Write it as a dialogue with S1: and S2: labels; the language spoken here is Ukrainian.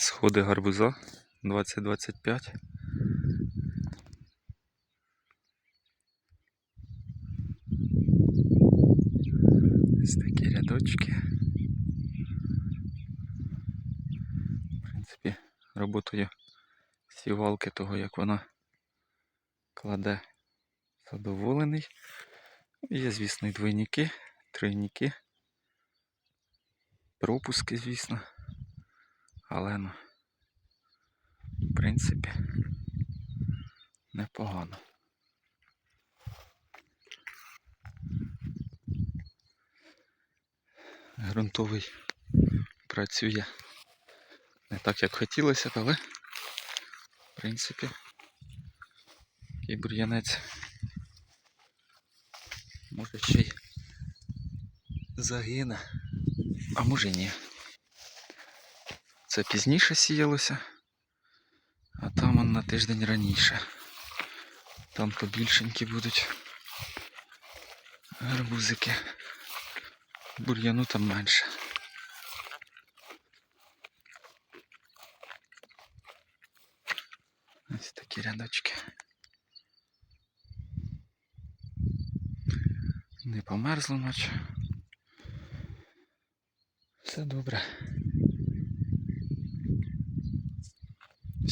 S1: Сходи гарбуза 2025. Ось такі рядочки. В принципі, роботою сівалки того, як вона кладе задоволений. Є, звісно, і двойники, тройники, пропуски, звісно. Але ну, в принципі, непогано. Грунтовий працює не так, як хотілося б, але в принципі такий бур'янець може ще й загине, а може ні. Це пізніше сіялося, а там он на тиждень раніше. Там побільшенькі будуть гарбузики. Бур'яну там менше. Ось такі рядочки. Не померзло наче. Все добре.